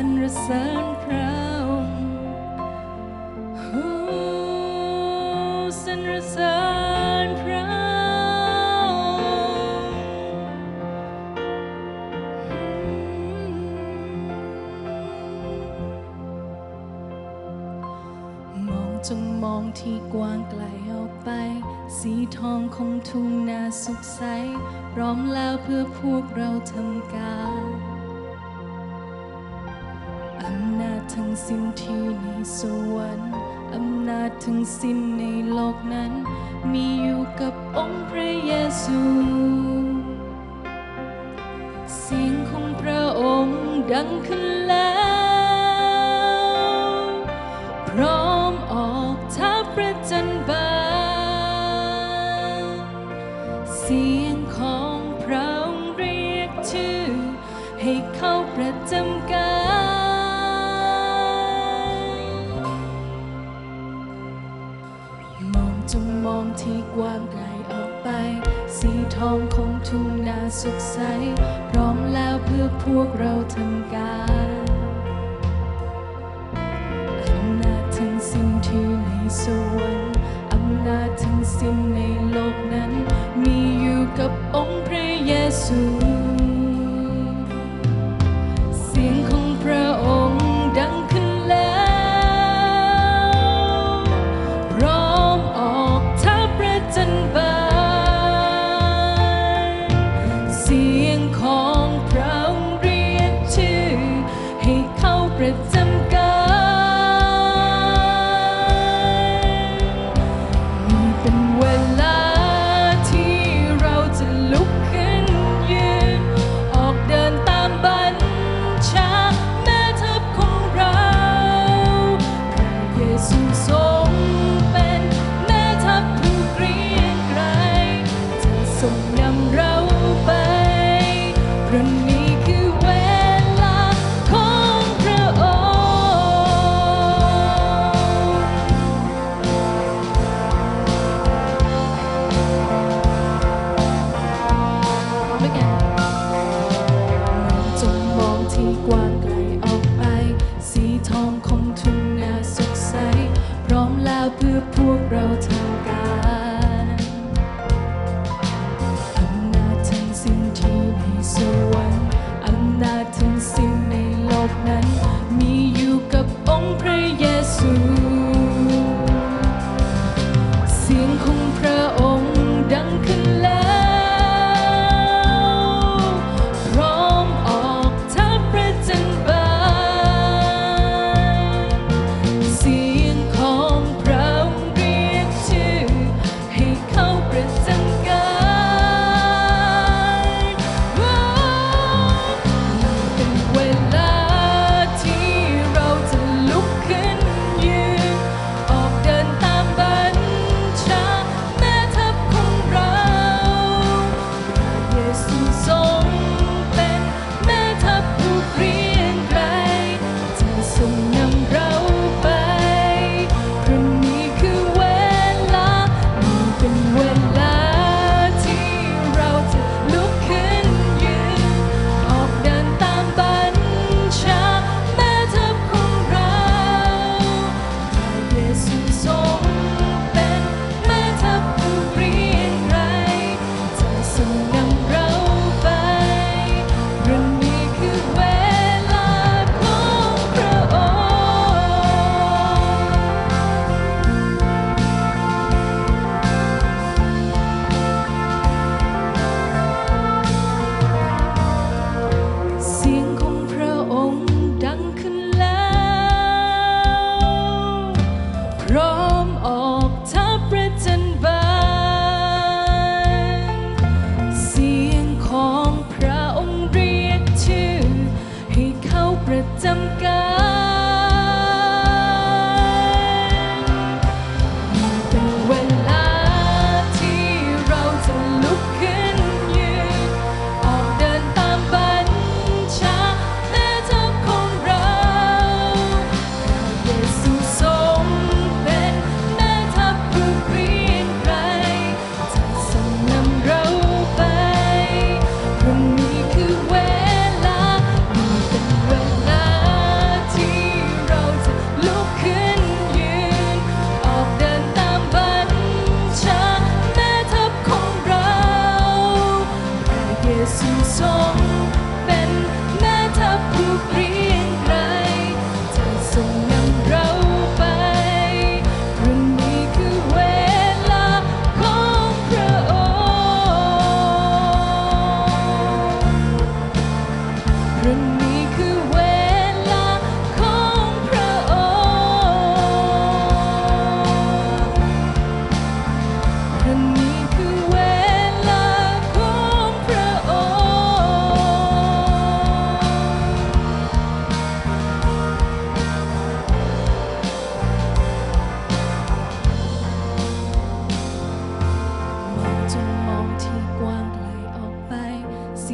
รรเสริญพระองค์โอ้สรรเสริญพระองค์มองจงมองที่กว้างไกลออกไป สีทองของทุ่งนาสุขใสพร้อมแล้วเพื่อพวกเราทำการ อำนาจทั้งสิ้นที่ในสวรรค์อำนาจทั้งสิ้นในโลกนั้น มีอยู่กับองค์พระเยซูเสียงของพระองค์ดังขึ้นแล้วพร้อมออกท้าประจันบานเสียงของพระองค์เรียกชื่อ ให้เข้าประจำการ จงมองที่กว้างไกลออกไป สีทองของทุ่งนาสุขใส พร้อมแล้วเพื่อพวกเราทำการอำนาจทั้งสิ้นที่ในสวรรค์อำนาจทั้งสิ้นในโลกนั้น มีอยู่กับองค์พระเยซู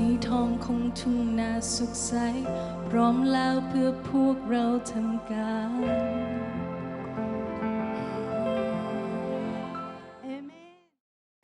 สีทองของทุ่งนาสุขใส พร้อมแล้วเพื่อพวกเราทำการ